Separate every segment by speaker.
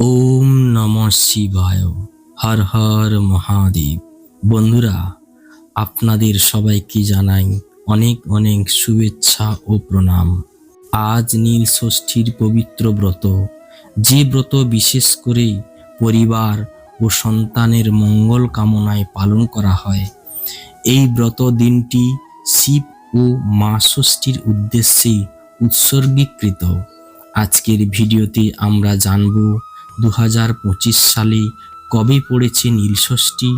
Speaker 1: ওম নম শিবায়। হর হর মহাদেব। বন্ধুরা, আপনাদের সবাইকে জানাই অনেক অনেক শুভেচ্ছা ও প্রণাম। আজ নীল ষষ্ঠীর পবিত্র ব্রত। যে ব্রত বিশেষ করে পরিবার ও সন্তানের মঙ্গল কামনায় পালন করা হয়, এই ব্রত দিনটি শিব ও মা ষষ্ঠীর উদ্দেশ্যে উৎসর্গীকৃত। আজকের ভিডিওতে আমরা জানব দু হাজার পঁচিশ সালে কবে পড়েছে নীলষষ্ঠী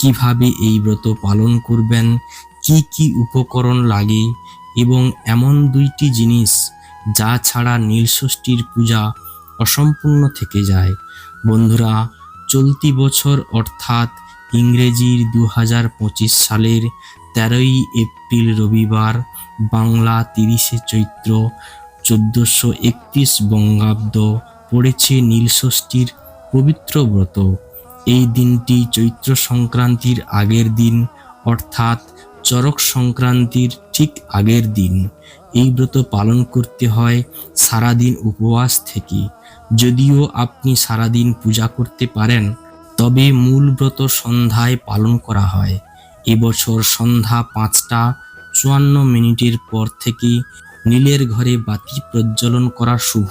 Speaker 1: কীভাবে এই ব্রত পালন করবেন? কি কি উপকরণ লাগে? এবং এমন দুইটি জিনিস যা ছাড়া নীলষষ্ঠীর পূজা অসম্পূর্ণ থেকে যায়। বন্ধুরা, চলতি বছর অর্থাৎ ইংরেজির দু হাজার পঁচিশ সালের তেরোই এপ্রিল রবিবার বাংলা তিরিশে চৈত্র চোদ্দোশো একত্রিশ বঙ্গাব্দ পড়েছে নীলষষ্ঠীর পবিত্র ব্রত। এই দিনটি চৈত্র সংক্রান্তির আগের দিন, অর্থাৎ চরক সংক্রান্তির ঠিক আগের দিন। এই ব্রত পালন করতে হয় সারাদিন উপবাস থেকে। যদিও আপনি সারাদিন পূজা করতে পারেন, তবে মূল ব্রত সন্ধ্যায় পালন করা হয়। এবছর সন্ধ্যা পাঁচটা চুয়ান্ন মিনিটের পর থেকে নীলের ঘরে বাতি প্রজ্বলন করা শুভ।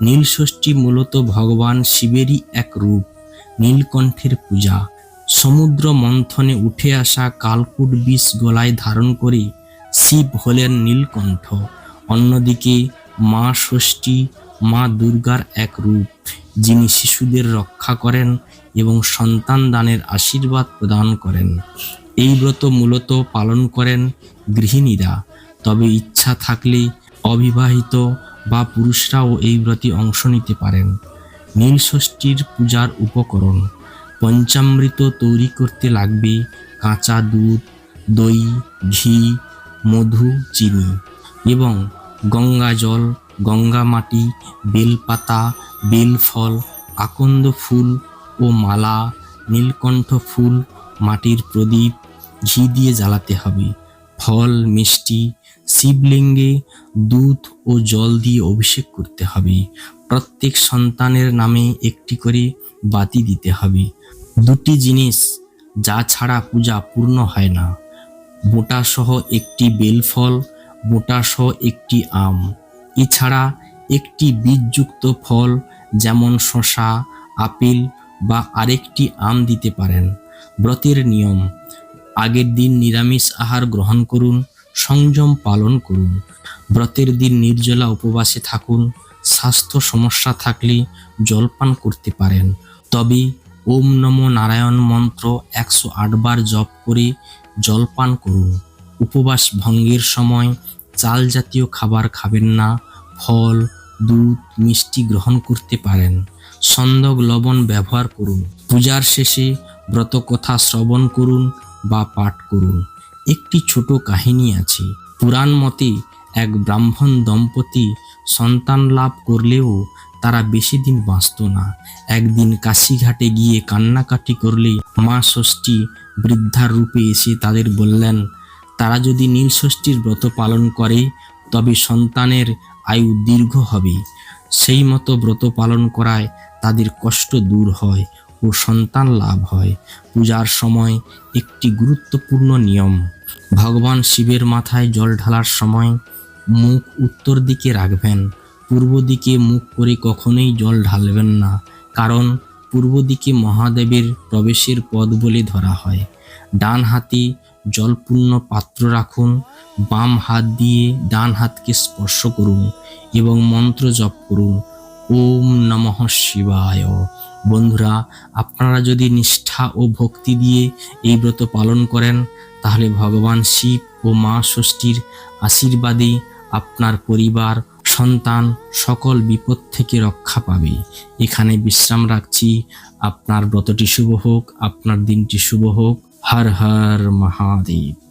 Speaker 1: নীলষষ্ঠী মূলত ভগবান শিবেরই এক রূপ, নীলকণ্ঠের পূজা। সমুদ্র মন্থনে উঠে আসা কালকুট বিষ গলায় ধারণ করে শিব হলেন নীলকণ্ঠ। অন্যদিকে মা ষষ্ঠী, মা দুর্গার এক রূপ, যিনি শিশুদের রক্ষা করেন এবং সন্তান দানের আশীর্বাদ প্রদান করেন। এই ব্রত মূলত পালন করেন গৃহিণীরা, তবে ইচ্ছা থাকলে অবিবাহিত বা পুরুষরাও এই ব্রতে অংশ নিতে পারেন। নীলষষ্ঠীর পূজার উপকরণ, পঞ্চামৃত তৈরি করতে লাগবে কাঁচা দুধ, দই, ঘি, মধু, চিনি এবং গঙ্গা জল, গঙ্গা মাটি, বেলপাতা, বেলফল, আকন্দ ফুল ও মালা, নীলকণ্ঠ ফুল, মাটির প্রদীপ, ঘি দিয়ে জ্বালাতে হবে। ফল, মিষ্টি শিবলিঙ্গে দুধ ও জল দিয়ে অভিষেক করতে হবে। প্রত্যেক সন্তানের নামে একটি করে বাতি দিতে হবে। দুটি জিনিস যা ছাড়া পূজা পূর্ণ হয় না। বোটা সহ একটি বেলফল, বোটা সহ একটি আম। এছাড়া একটি বীজযুক্ত ফল, যেমন শশা আপেল বা আরেকটি আম দিতে পারেন। ব্রতের নিয়ম, আগের দিন নিরামিষ আহার গ্রহণ করুন সংযম পালন করুন। ব্রতের দিন নির্জলা উপবাসে থাকুন। স্বাস্থ্য সমস্যা থাকলে জলপান করতে পারেন। তবে ওম নম নারায়ণ মন্ত্র একশো আটবার জপ করে জলপান করুন। উপবাস ভঙ্গের সময় চাল জাতীয় খাবার খাবেন না। ফল, দুধ, মিষ্টি গ্রহণ করতে পারেন। সন্দক লবণ ব্যবহার করুন। পূজার শেষে ব্রতকথা শ্রবণ করুন বা পাঠ করুন। একটি ছোট কাহিনী আছে। পুরাণ মতে এক ব্রাহ্মণ দম্পতি সন্তান লাভ করলেও তারা বেশি দিন বাঁচত না। একদিন কাশিঘাটে গিয়ে কান্নাকাটি করলে মা ষষ্ঠী বৃদ্ধার রূপে এসে তাদের বললেন, তারা যদি নীল ষষ্ঠীর ব্রত পালন করে, তবে সন্তানের আয়ু দীর্ঘ হবে। সেই মতো ব্রত পালন করায় তাদের কষ্ট দূর হয় ও সন্তান লাভ হয়। পূজার সময় একটি গুরুত্বপূর্ণ নিয়ম ভগবান শিবের মাথায় জল ঢালার সময় মুখ উত্তর দিকে রাখবেন, পূর্ব দিকে মুখ করে কখনোই জল ঢালবেন না, কারণ পূর্ব দিকে মহাদেবের প্রবেশের পথ বলে ধরা হয়। ডান হাতে জলপূর্ণ পাত্র রাখুন, বাম হাত দিয়ে ডান হাতকে স্পর্শ করুন এবং মন্ত্র জপ করুন, ওম নমঃ শিবায়। বন্ধুরা, আপনারা যদি নিষ্ঠা ও ভক্তি দিয়ে এই ব্রত পালন করেন, তাহলে ভগবান শিব ও মা ষষ্ঠীর আশীর্বাদে আপনার পরিবার, সন্তান সকল বিপদ থেকে রক্ষা পাবে। এখানে বিশ্রাম রাখছি। আপনার ব্রতটি শুভ হোক, আপনার দিনটি শুভ হোক। হর হর মহাদেব।